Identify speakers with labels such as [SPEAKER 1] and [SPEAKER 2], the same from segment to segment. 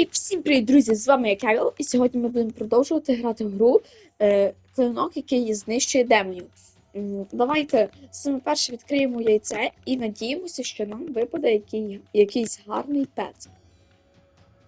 [SPEAKER 1] І всім привіт, друзі! З вами я Кевіл, і сьогодні ми будемо продовжувати грати в гру е, клинок, який знищує демонів. Давайте саме перше відкриємо яйце і надіємося, що нам випаде який, якийсь гарний пет.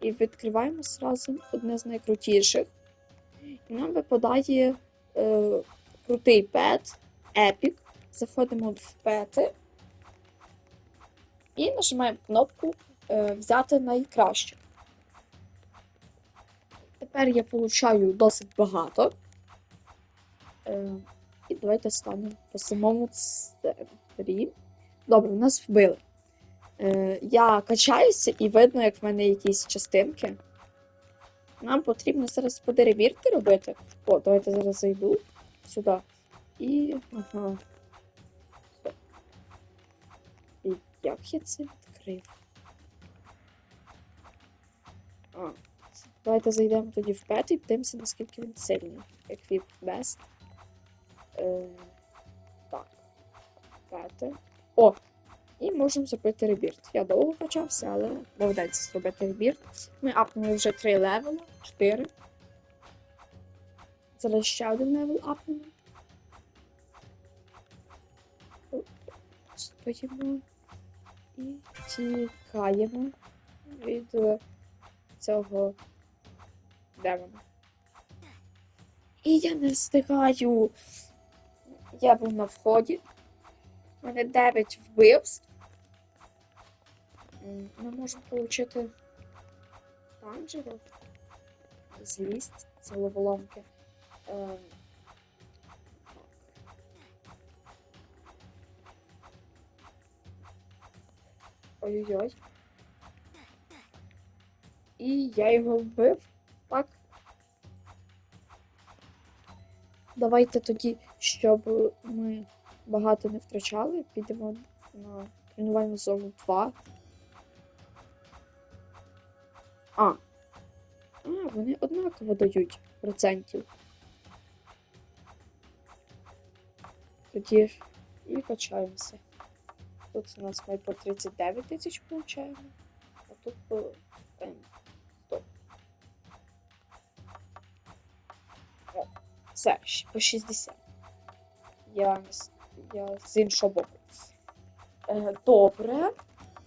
[SPEAKER 1] І відкриваємо зразу одне з найкрутіших. І нам випадає е, крутий пет, епік. Заходимо в пети і нажимаємо кнопку е, Взяти найкраще. Тепер я получаю досить багато. Е, і давайте станемо по самому центрі. Добре, нас вбили. Е, я качаюся і видно, як в мене якісь частинки. Нам потрібно зараз перевірки робити. О, давайте зараз зайду сюди. І. Ага. І як я це відкрив? А, Давайте зайдемо тоді в п'ятий і подивимося, наскільки він сильний. Equip Best. Е, так. П'яте. О! І можемо зробити ребірт. Я довго качався, але молодець зробити ребірт. Ми апнули вже 3 левели, 4. Зараз ще один левел апнемо. Стоїмо і тікаємо від е, цього демона. І я не встигаю. Я був на вході. У мене 9 вбивств. Ми можемо отримати танджеру. Злість, головоломки. Ем. Ой-ой-ой. І я його вбив. Так. Давайте тоді, щоб ми багато не втрачали, підемо на тренувальну зону 2. А. А, вони однаково дають процентів. Тоді і качаємося. Тут у нас ми по 39 тисяч получаємо, а тут по Це по 60. Я, я з іншого боку. Е, добре.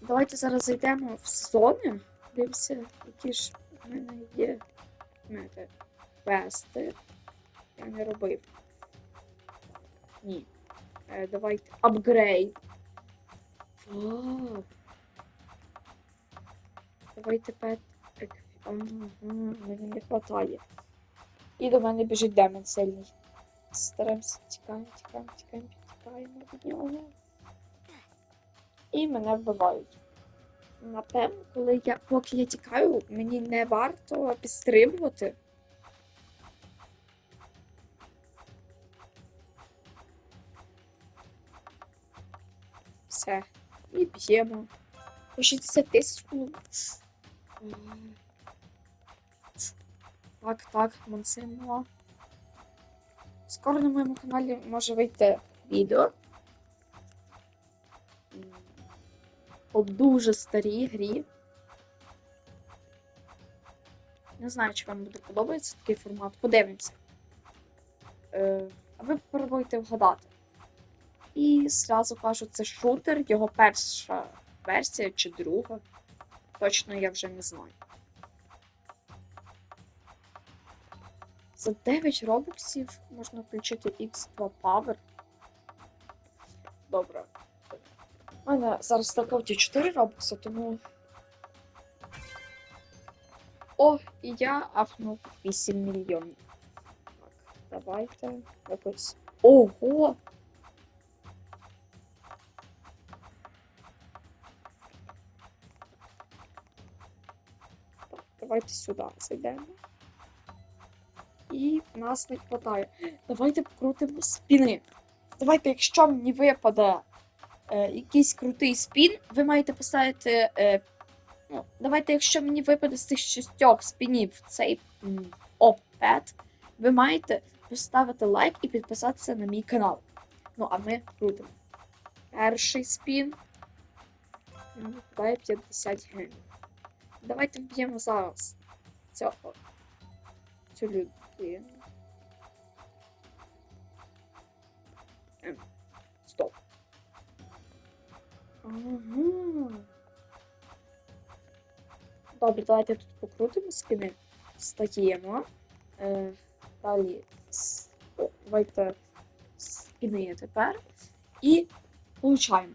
[SPEAKER 1] Давайте зараз зайдемо в зони. Дивимося, які ж в мене є знаєте, квести. Я не робив. Ні. Е, давайте апгрейд. Давайте пет. Ага, мені не хватає. І до мене біжить демон сильний. Стараємося тікаємо, тікаємо, тікаємо, тікаємо від нього. І мене вбивають. Напевно, коли я, поки я тікаю, мені не варто підстрибувати. Все. І б'ємо. 60 тисяч. Так, так, Монсимо. Скоро на моєму каналі може вийти відео. По дуже старій грі. Не знаю, чи вам буде подобається такий формат. Подивимося. Е, а ви попробуйте вгадати. І зразу кажу, це шутер, його перша версія чи друга. Точно я вже не знаю. За 9 робоксів можна включити X2 Power. Добре. У мене зараз на карті 4 робокси, тому. О, і я афнув 8 мільйонів. Так, давайте якось. Ого! Так, давайте сюди зайдемо. І нас не вистачає. Давайте покрутимо спіни. Давайте, якщо мені випаде е, якийсь крутий спін, ви маєте поставити. Е, ну, давайте, якщо мені випаде з цих шістьох спінів цей м, опет, ви маєте поставити лайк і підписатися на мій канал. Ну, а ми крутимо. Перший спін. Випадає 50 гривень. давайте вб'ємо зараз цього. Цю людину. Ем, Стоп. Ага. Добре, давайте тут покрутимо спини. Стаємо. Е, далі. О, давайте спини тепер. І получаємо.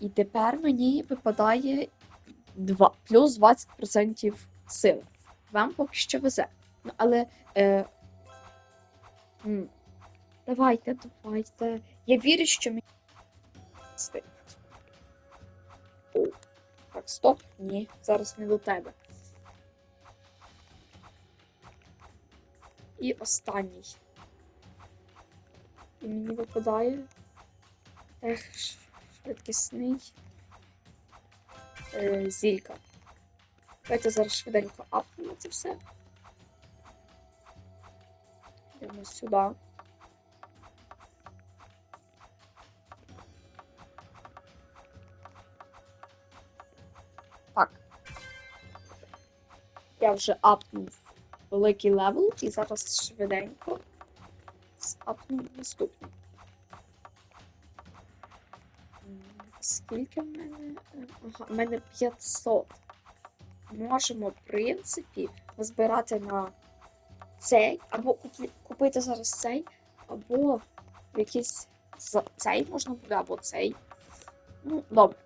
[SPEAKER 1] І тепер мені випадає 2, плюс 20% сили. Вам поки що везе. Але. Е, давайте, давайте. Я вірю, що мені. Так, стоп. Ні, зараз не до тебе. І останній. І мені випадає. Ех, швидкісний. Е, зілька. Давайте зараз швиденько апнемо це все. Йдемо сюди. Так. Я вже апнув великий левел і зараз швиденько апну наступний. Скільки в мене? Ага, в мене 500. Можемо, в принципі, збирати на цей, або купити зараз цей, або якийсь цей можна буде, або цей. Ну, добре.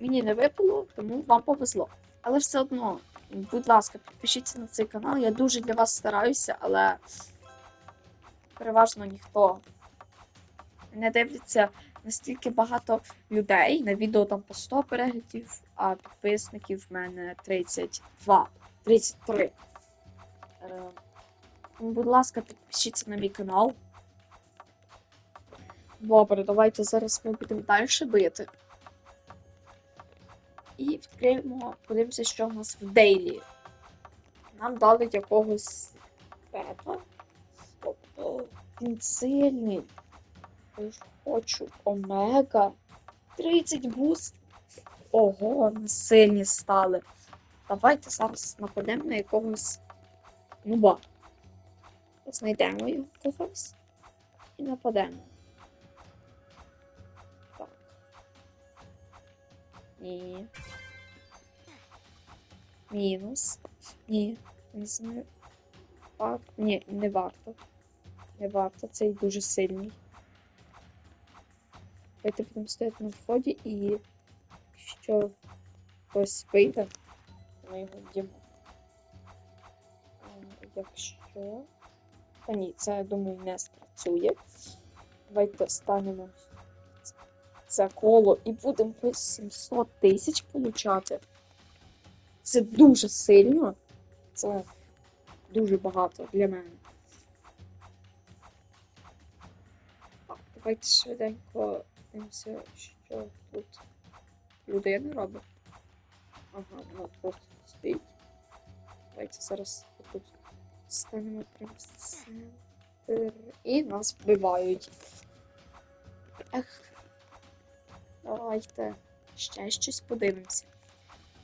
[SPEAKER 1] Мені не випало, тому вам повезло. Але все одно, будь ласка, підпишіться на цей канал. Я дуже для вас стараюся, але переважно ніхто не дивляться настільки багато людей. На відео там по 100 переглядів, а підписників в мене 32, 33. Е, тому, будь ласка, підпишіться на мій канал. Добре, давайте зараз ми будемо далі бити. І відкриємо, подивимося, що в нас в Дейлі. Нам дали якогось пета. Тобто він сильний. Я хочу омега. 30 буст. Ого, ми сильні стали. Давайте зараз нападемо на якогось нуба. Знайдемо його когось і нападемо. Так. Ні. Мінус. Ні. Не знаю. Вар... Ні, не варто. Не варто, цей дуже сильний. Давайте будемо стояти на вході і якщо хтось вийде, ми його вдімо. Якщо. Та ні, це, я думаю, не спрацює. Давайте станемо це коло і будемо по 700 тисяч получати. Це дуже сильно. Це дуже багато для мене. Так, давайте швиденько дивимося, що тут людина робить. Ага, вона просто стоїть. Давайте зараз тут в центр. І нас вбивають. Ех. Давайте ще щось подивимося.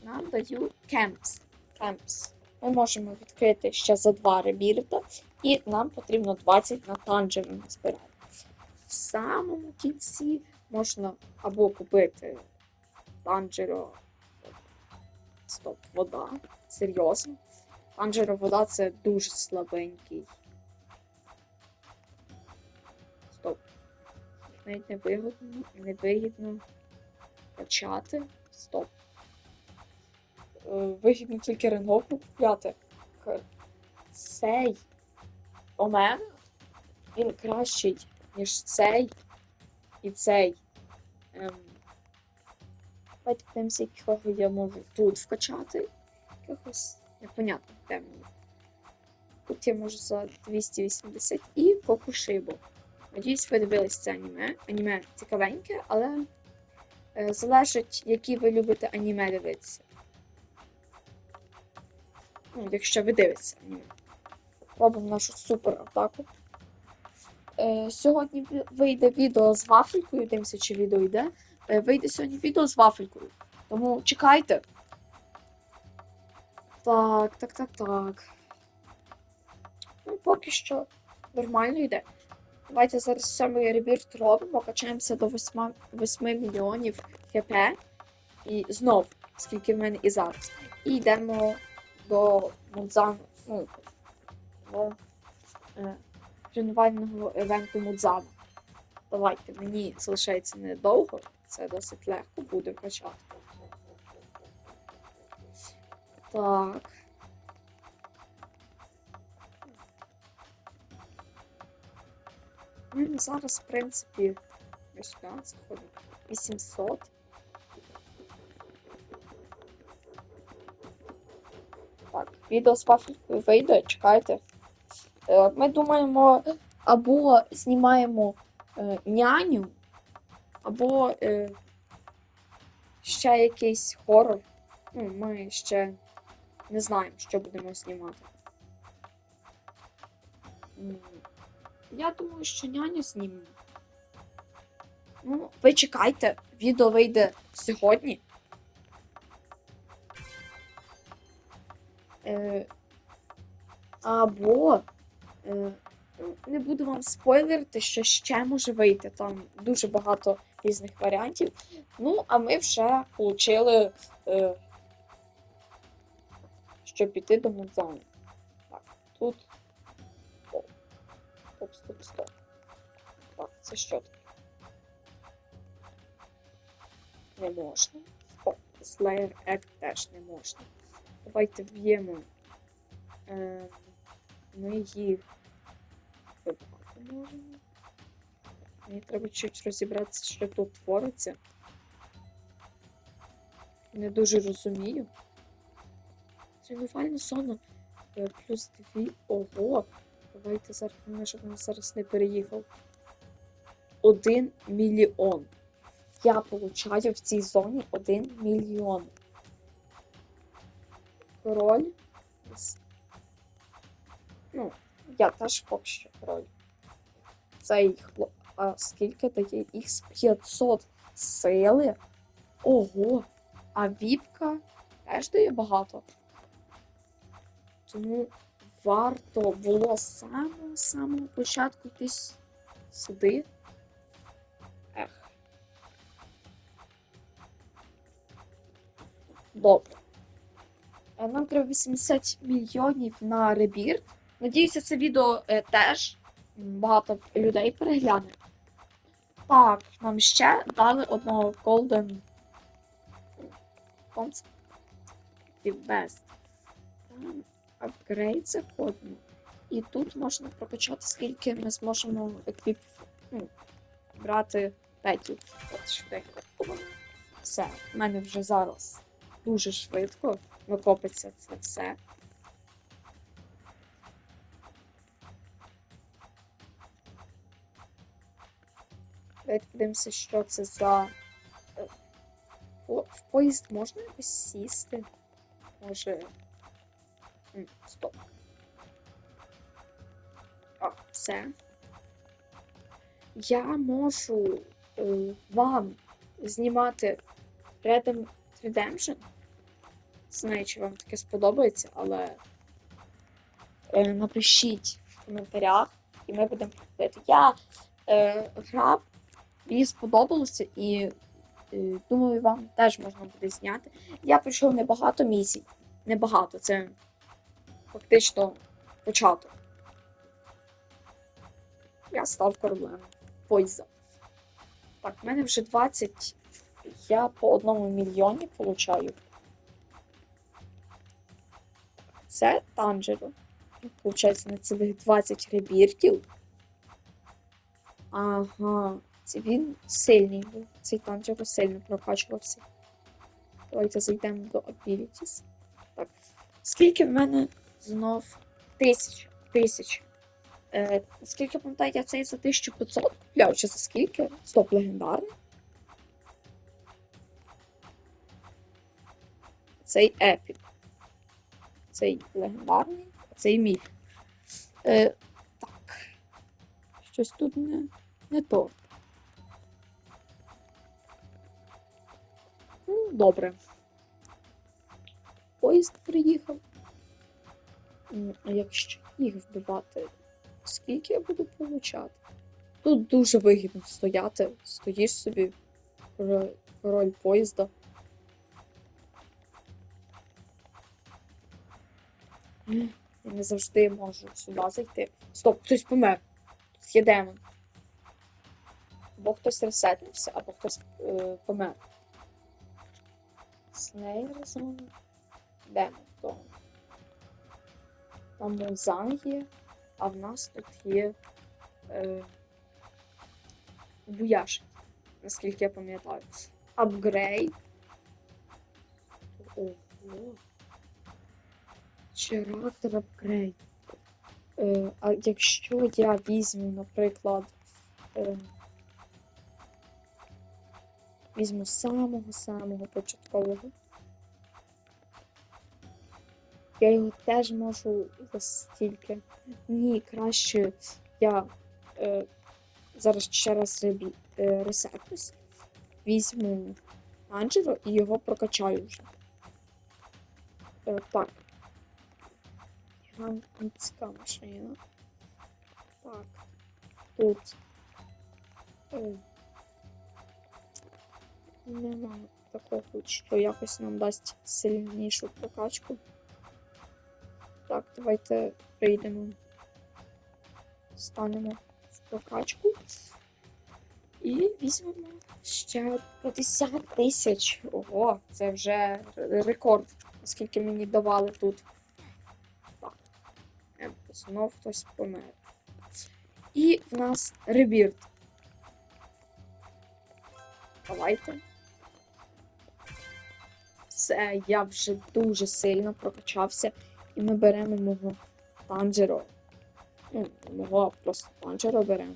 [SPEAKER 1] Нам дають кемпс. Кемпс. Ми можемо відкрити ще за два ребірта, і нам потрібно 20 на танджеру збирати. В самому кінці можна або купити танджеро. Стоп, вода. Серйозно. Танджеро вода це дуже слабенький. Стоп. Навіть не вигідно, не вигідно качати. Стоп. Е, Вигідно тільки ренговку купляти. Цей Омега він кращий, ніж цей і цей. Ем, Давайте подивимося, якого я можу тут вкачати. Якогось непонятно, де мені. Тут я можу за 280 і Кокушибу. Надіюсь, ви дивились це аніме. Аніме цікавеньке, але е, залежить, які ви любите аніме дивитися. Ну, якщо ви дивитеся аніме. Робимо нашу супер атаку. Е, сьогодні вийде відео з вафелькою. Дивимося, чи відео йде. Е, вийде сьогодні відео з вафелькою. Тому чекайте. Так, так, так, так. Ну, поки що нормально йде. Давайте зараз сьомий ребірт робимо, качаємося до 8, 8 мільйонів хп. І знов, скільки в мене і зараз. І йдемо до Мудзану. Ну, до е, тренувального івенту Мудзану. Давайте, мені залишається недовго. Це досить легко буде качати. Так. Зараз, в принципі, ось да, заходить 800. Так, відео з пафікою вийде, чекайте. Е, Ми думаємо, або знімаємо е, няню, або е, ще якийсь хорор. Ну, ми ще не знаємо, що будемо знімати. Я думаю, що няню знімемо. Ну, ви чекайте, відео вийде сьогодні. Е, або е, ну, не буду вам спойлерити, що ще може вийти. Там дуже багато різних варіантів. Ну, а ми вже отримали, е, щоб піти до Мудзану. Так, тут. Стоп, стоп, стоп. Так, це що таке? Не можна. О, Slayer Act теж не можна. Давайте вб'ємо. Е, ми їх вибрати можемо. Мені треба чуть розібратися, що тут твориться. Не дуже розумію. Тренувальна зона е, плюс дві. Ого! Давайте зараз, мене, щоб він зараз не переїхав. Один мільйон. Я получаю в цій зоні один мільйон. Король. Ну, я теж поки що король. Цей хлоп. А скільки дає х 500 сили? Ого! А віпка теж дає багато. Тому варто було з самого самого початку йти сюди. Ех. Добре. Е, Нам треба 80 мільйонів на ребірт. Надіюся, це відео е, теж багато людей перегляне. Так, нам ще дали одного Golden Concept Best. Апгрейд заходимо. І тут можна прокачати, скільки ми зможемо еквіп... ну, брати петів. От швидко. Все, в мене вже зараз дуже швидко накопиться це все. Давайте подивимося, що це за. е, О, в поїзд можна якось сісти? Може. Стоп. А, все. Я можу е, вам знімати Red Dead Redemption. Знаю, чи вам таке сподобається, але е, напишіть в коментарях, і ми будемо проходити. Я е, грав, мені сподобалося, і е, думаю, вам теж можна буде зняти. Я пройшов небагато місій. Небагато, це фактично початок. Я став кораблем. Пойза. Так, в мене вже 20. Я по одному мільйоні получаю. Це Танжеро. Получається на цілих 20 ребіртів. Ага. Це він сильний був. Цей Танжеро сильно прокачувався. Давайте зайдемо до Abilities. Так. Скільки в мене знов тисяч. Тисяч. Е, скільки пам'ятаю, я цей за 1500 купляв, чи за скільки? Стоп, легендарний. Цей епік. Цей легендарний, цей міф. Е, так. Щось тут не, не то. Ну, добре. Поїзд приїхав. А якщо їх вбивати, скільки я буду получати? Тут дуже вигідно стояти. Стоїш собі, король, поїзда. Я не завжди можу сюди зайти. Стоп, хтось помер. Тут є демон. Або хтось ресетнувся, або хтось е, помер. Слейер зона. Демон, то. Там Музан є, а в нас тут є е, Буяш, наскільки я пам'ятаю. Апгрейд. Ого. Чарактер апгрейд. Е, а якщо я візьму, наприклад, е, візьму самого-самого початкового, я його теж можу за стільки. Ні, краще я е, зараз ще раз е, ресетнусь, візьму Анджело і його прокачаю вже. Е, так. Гігантська машина. Так. Тут. Е, нема такого, що якось нам дасть сильнішу прокачку. Так, давайте прийдемо. Станемо в прокачку. І візьмемо ще 50 тисяч. Ого, це вже рекорд, оскільки мені давали тут. Так. Ем, Знов хтось помер. І в нас ребірт. Давайте. Все, я вже дуже сильно прокачався. І ми беремо мого танджеро. Ну, мого просто танджеро беремо.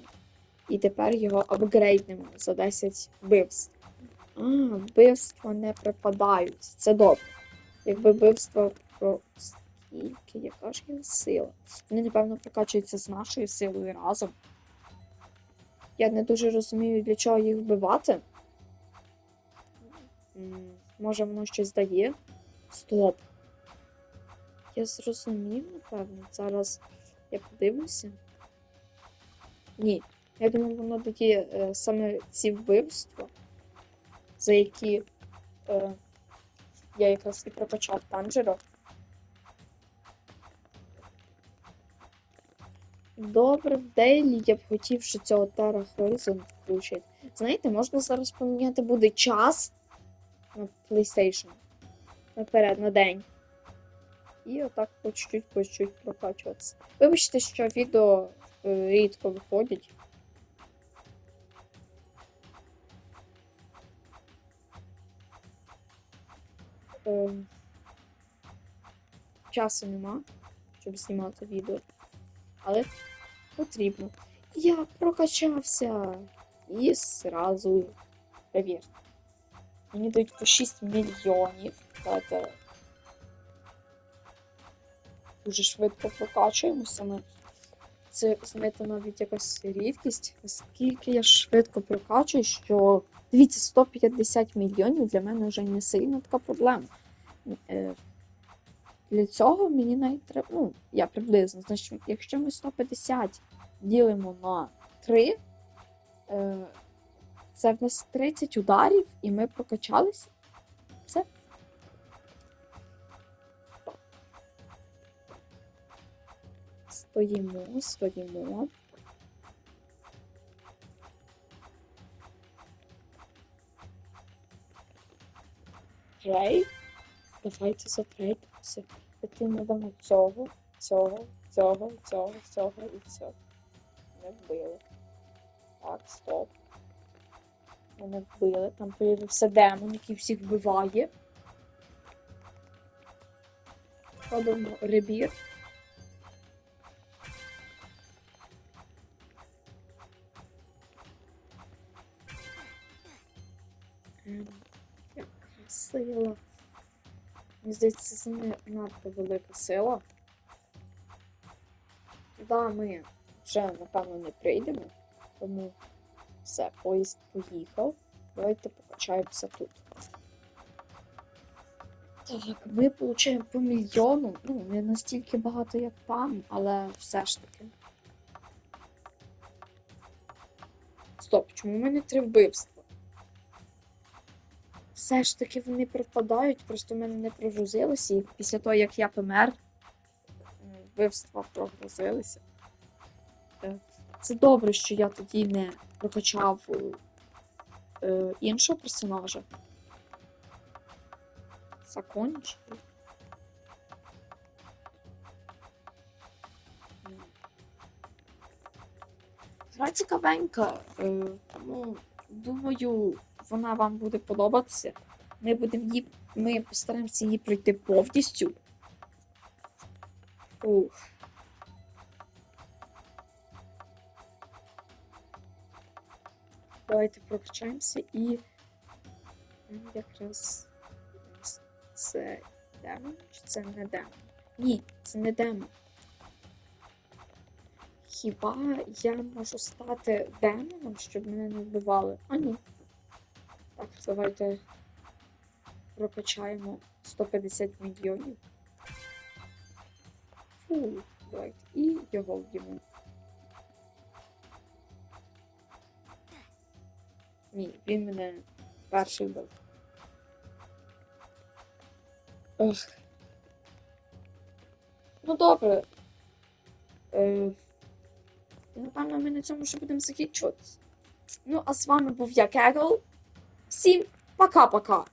[SPEAKER 1] І тепер його апгрейднемо за 10 вбивств. А, вбивства не припадають. Це добре. Якби вбивства про скільки, яка ж його сила? Вони, напевно, прокачуються з нашою силою разом. Я не дуже розумію, для чого їх вбивати. Може, воно щось дає? Стоп. Я зрозумів, напевно. Зараз я подивлюся. Ні. Я думаю, воно дає е, саме ці вбивства, за які е, я якраз і прокачав Танжеро. Добре, в Дейлі я б хотів ще цього Terra Horizon включити. Знаєте, можна зараз поміняти буде час на PlayStation. Наперед, на день. І отак по чуть-чуть, по чуть-чуть прокачуватися. Вибачте, що відео е, рідко виходять. Ем, часу нема, щоб знімати відео. Але потрібно. Я прокачався. І зразу перевір. Мені дають по 6 мільйонів. Давайте дуже швидко прокачуємося. Ми це знаєте, навіть якась рідкість, оскільки я швидко прокачую, що дивіться, 150 мільйонів для мене вже не сильно така проблема. Е, Для цього мені навіть треба, ну, я приблизно, значить, якщо ми 150 ділимо на 3, е, це в нас 30 ударів, і ми прокачалися. Стоїмо, стоїмо. Трейд. Давайте затрейдимося. Отримуємо цього, цього, цього, цього, цього і цього. Не вбили. Так, стоп. Мене вбили. Там появився демон, який всіх вбиває. Робимо ребір. Ем, сила. Мені здається, це не надто велика сила. Туди ми вже, напевно, не прийдемо. Тому все, поїзд поїхав. Давайте покачаємося тут. Так, ми отримуємо по мільйону. Ну, не настільки багато, як там, але все ж таки. Стоп, чому в мене три вбивства? Все ж таки вони припадають, просто в мене не прогрузилися, і після того, як я помер, вбивства прогрузилися. Е, Це добре, що я тоді не прокачав е, іншого персонажа. Закончили. Гра цікавенька, е, тому думаю, вона вам буде подобатися. Ми будемо її, ми постараємося її пройти повністю. Ух. Давайте прокачаємося і якраз це демон чи це не демон? Ні, це не демон. Хіба я можу стати демоном, щоб мене не вбивали? А ні. Так, давайте прокачаємо 150 мільйонів. Фу, давайте. І його вб'ємо. Ні, він мене перший вбив. Ох. Ну добре. Е, напевно, ми на цьому вже будемо закінчуватися. Ну, а з вами був я, Кегл. Всім пока-пока!